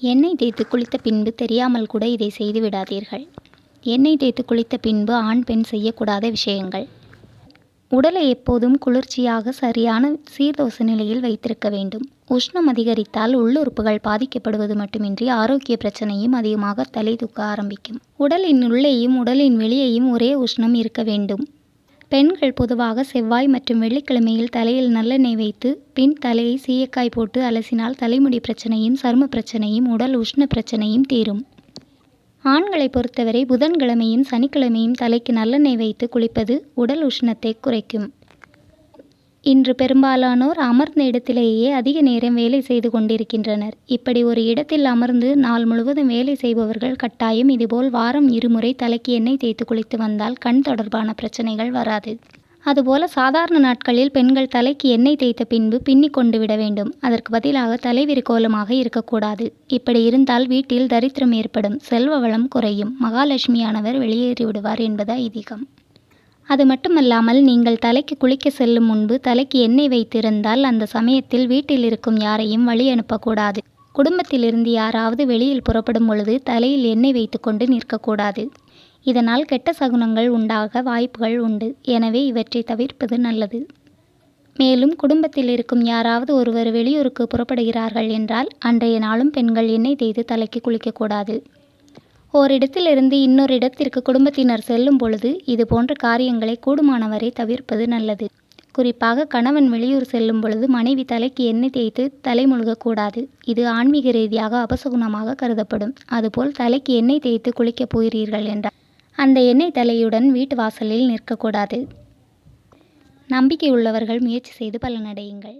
எண்ணெய் தேய்த்து குளித்த பின்பு தெரியாமல் கூட இதை செய்து விடாதீர்கள். எண்ணெய் தேய்த்து குளித்த பின்பு ஆண் பெண் செய்யக்கூடாத விஷயங்கள். உடலை எப்போதும் குளிர்ச்சியாக சரியான சீர்தோச நிலையில் வைத்திருக்க வேண்டும். உஷ்ணம் அதிகரித்தால் உள்ளுறுப்புகள் பாதிக்கப்படுவது மட்டுமின்றி ஆரோக்கிய பிரச்சனையும் அதிகமாக தலை தூக்க ஆரம்பிக்கும். உடலின் உள்ளேயும் உடலின் வெளியேயும் ஒரே உஷ்ணம் இருக்க வேண்டும். பெண்கள் பொதுவாக செவ்வாய் மற்றும் வெள்ளிக்கிழமையில் தலையில் நல்லெண்ணெய் வைத்து பின் தலையை சீயக்காய் போட்டு அலசினால் தலைமுடி பிரச்சனையும் சரும பிரச்சனையும் உடல் உஷ்ண பிரச்சனையும் தீரும். ஆண்களை பொறுத்தவரை புதன்கிழமையும் சனிக்கிழமையும் தலைக்கு நல்லெண்ணெய் வைத்து குளிப்பது உடல் உஷ்ணத்தை குறைக்கும். இன்று பெரும்பாலானோர் அமர்ந்த இடத்திலேயே அதிக நேரம் வேலை செய்து கொண்டிருக்கின்றனர். இப்படி ஒரு இடத்தில் அமர்ந்து நாள் முழுவதும் வேலை செய்பவர்கள் கட்டாயம் இதுபோல் வாரம் இருமுறை தலைக்கு எண்ணெய் தேய்த்து குளித்து வந்தால் கண் தொடர்பான பிரச்சனைகள் வராது. அதுபோல சாதாரண நாட்களில் பெண்கள் தலைக்கு எண்ணெய் தேய்த்த பின்பு பின்னி கொண்டு விட வேண்டும். அதற்கு பதிலாக தலைவிரிக்கோலமாக இருக்கக்கூடாது. இப்படி இருந்தால் வீட்டில் தரித்திரம் ஏற்படும். செல்வ வளம் குறையும். மகாலட்சுமியானவர் வெளியேறி விடுவார் என்பது ஐதீகம். அது மட்டுமல்லாமல் நீங்கள் தலைக்கு குளிக்க செல்லும் முன்பு தலைக்கு எண்ணெய் வைத்திருந்தால் அந்த சமயத்தில் வீட்டில் இருக்கும் யாரையும் வழி அனுப்பக்கூடாது. குடும்பத்திலிருந்து யாராவது வெளியில் புறப்படும் பொழுது தலையில் எண்ணெய் வைத்துக்கொண்டு நிற்கக்கூடாது. இதனால் கெட்ட சகுனங்கள் உண்டாக வாய்ப்புகள் உண்டு. எனவே இவற்றை தவிர்ப்பது நல்லது. மேலும் குடும்பத்தில் இருக்கும் யாராவது ஒருவர் வெளியூருக்கு புறப்படுகிறார்கள் என்றால் அன்றைய நாளும் பெண்கள் எண்ணெய் தேய்த்து தலைக்கு குளிக்கக்கூடாது. ஓரிடத்திலிருந்து இன்னொரு இடத்திற்கு குடும்பத்தினர் செல்லும் பொழுது இது போன்ற காரியங்களை கூடுமானவரை தவிர்ப்பது நல்லது. குறிப்பாக கணவன் வெளியூர் செல்லும் பொழுது மனைவி தலைக்கு எண்ணெய் தேய்த்து தலை முழுகக்கூடாது. இது ஆன்மீக ரீதியாக அபசகுணமாக கருதப்படும். அதுபோல் தலைக்கு எண்ணெய் தேய்த்து குளிக்கப் போகிறீர்கள் என்றால் அந்த எண்ணெய் தலையுடன் வீட்டு வாசலில் நிற்கக்கூடாது. நம்பிக்கை உள்ளவர்கள் முயற்சி செய்து பலனடையுங்கள்.